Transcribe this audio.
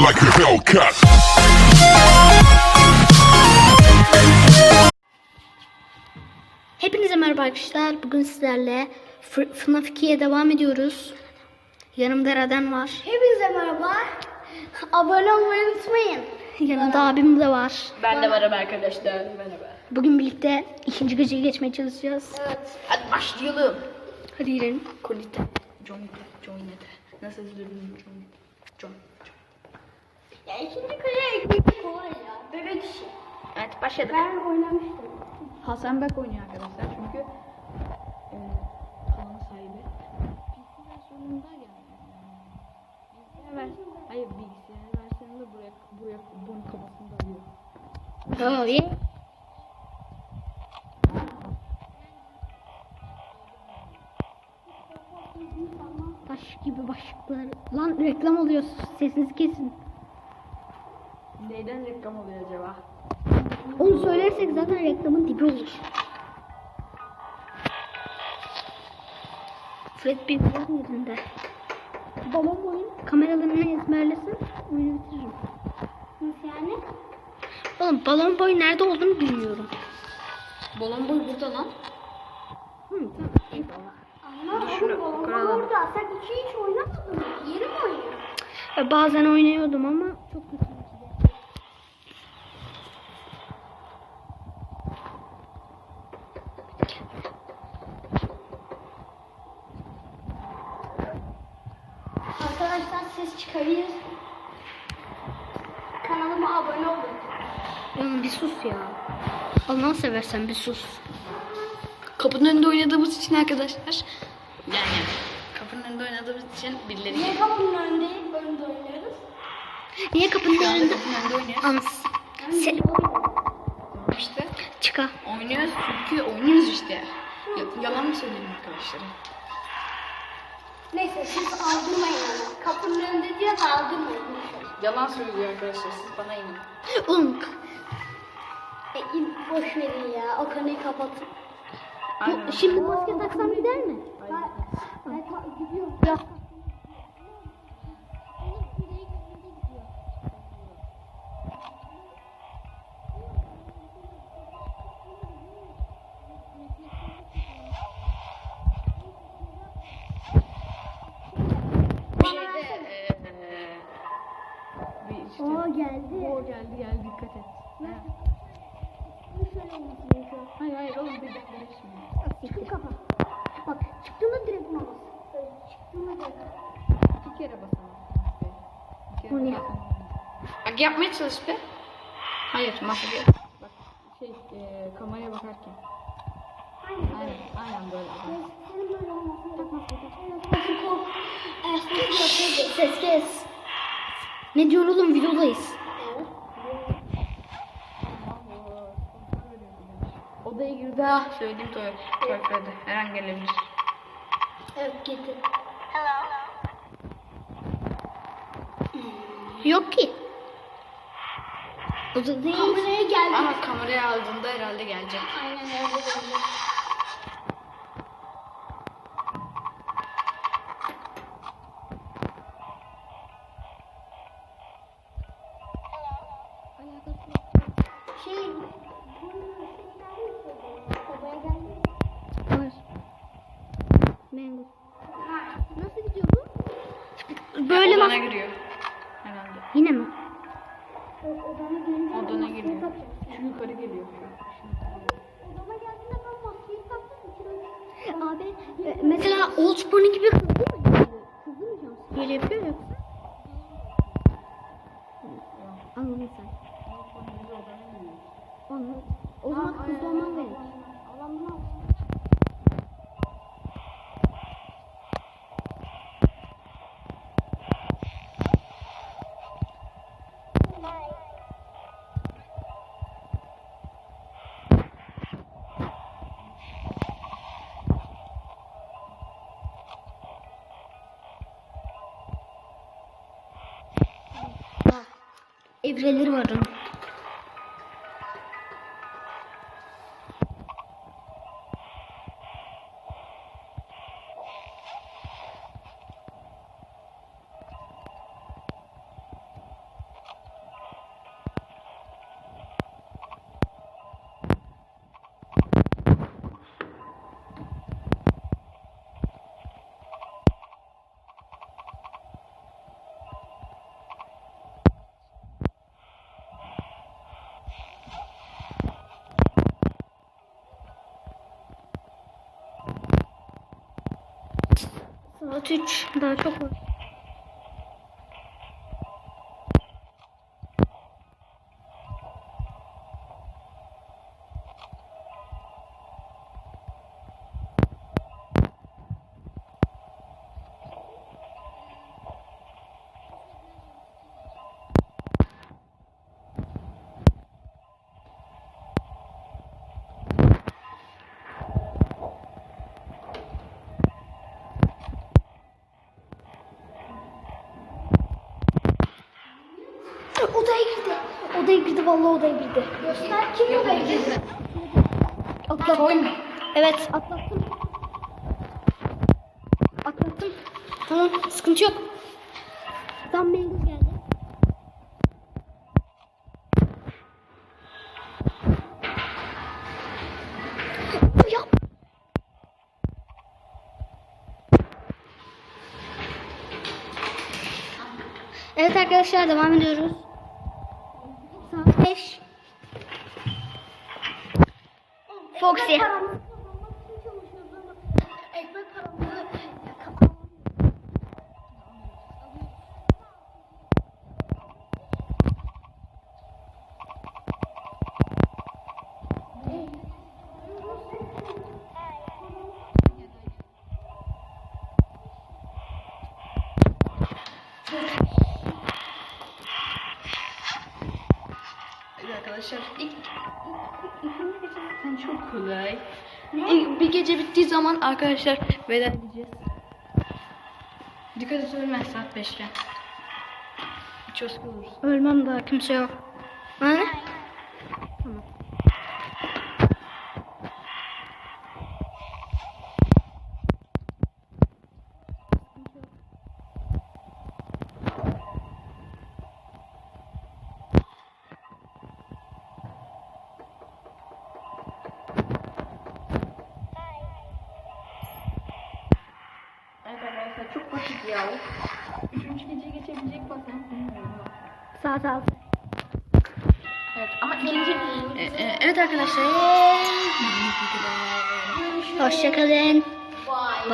like a Hellcat. Hepinize merhaba arkadaşlar. Bugün sizlerle FNAF 2'ye devam ediyoruz. Yanımda Raden var. Hepinize merhaba. Abone olmayı unutmayın. Yanımda abim de var. Ben de varım arkadaşlar. Merhaba. Bugün birlikte ikinci geceyi geçmeye çalışacağız. Evet. Hadi başlayalım. Hadi girelim. Konite. Johnny'de. Johnny'de. Nasıl üzülürüm. John. John. Ya ikinci kare ekmek kolay ya. Bebek işi. Evet başladık. Ben oynamıştım. Hasan Bek oynuyor arkadaşlar çünkü e, kanalın sahibi. PC versiyonunda yani. Bilgisayar vers Hayır bilgisayar versiyonunda buraya buraya bunun kafasını da alıyor. Yeah. Taş gibi başlıklar. Lan reklam oluyor. Sesinizi kesin. Neyden reklam oluyor acaba? Onu söylersek zaten reklamın dibi olur. Fred bir var yerinde. Babam oyun kameralarını ezberlesin oyunu bitiririm. Nasıl yani? Oğlum balon boy nerede olduğunu bilmiyorum. Balon boy burada lan. Hı, tamam. Eyvallah. Ama Şunu babam kıralım. orada. Sen iki hiç oynamadın mı? Yeni mi oynuyorsun? E, Bazen oynuyordum ama çok kötü. Arkadaşlar çıkabilir. Kanalıma abone olun. Oğlum bir sus ya. Allah'ını seversen bir sus. Kapının önünde oynadığımız için arkadaşlar. Yani kapının önünde oynadığımız için birileri Niye kapının önünde, önünde oynuyoruz? Niye kapının Şu önünde? kapının önünde oynuyoruz. Yani Se-. İşte Çıka. oynuyoruz çünkü oynuyoruz işte. Ya- yalan mı söyleyeyim arkadaşlar? Neyse siz aldırmayın onu. Kapının önünde diyor da aldırmayın. Yalan söylüyor arkadaşlar siz bana inanın. Oğlum E, in- boş verin ya. O konuyu kapatın. bu, şimdi maske taksam gider mi? Ben, ben ta- gidiyorum. Ya. Geldi. O geldi geldi dikkat et. Şöyle unutmayın. Hayır hayır oğlum bir dakika bir şimdi. Çıkın kafa. Bak çıktığında direkt buna bas. Çıktığında direkt. İki kere basalım. Bir kere O ne? Bak yapmaya çalış be. Hayır masaya. Bak şey eee kameraya bakarken. Aynen aynen böyle. Senin böyle Nasıl kork? Eee ses kes. Ne diyor oğlum videodayız. Odaya girdi ah söyleyeyim tuvalet. Tuvaletlerde her an gelebilir. Evet getir. Yok ki. O da değil. Kameraya geldi. Ama kameraya aldığında herhalde gelecek. Aynen öyle geldi. Böyle Odana giriyor. Herhalde. Yine mi? Odana giriyor. Şu yukarı geliyor. Odama geldiğinde ben maskeyi taktım. İçine Abi e, mesela Old Spor'un gibi hızlı mı? Hızlı mı? Böyle yapıyor yoksa? Anladın sen. Anladım. O zaman hızlı olman gerek. Evreleri var. Saat 3. Daha çok var. Odaya girdi. Odaya girdi vallahi odaya girdi. Göster kim odaya girdi? Atlattım. Evet atlattım. Atlattım. Tamam sıkıntı yok. Tam Mengüz geldi. Evet arkadaşlar devam ediyoruz. Saat 5. Foxy. Ekmek paramızı arkadaşlar ilk gerçekten çok kolay. İlk bir gece bittiği zaman arkadaşlar veda edeceğiz. Dikkat et ölmez saat 5'te. Çok oluruz. Ölmem daha kimse yok. Ha? Tamam. Evet arkadaşlar çok basit ya. Üçüncü geceye geçebilecek bakalım bilmiyorum. Saat 6. Evet ama ikinci... E, e, evet arkadaşlar. Hoşçakalın. Vay.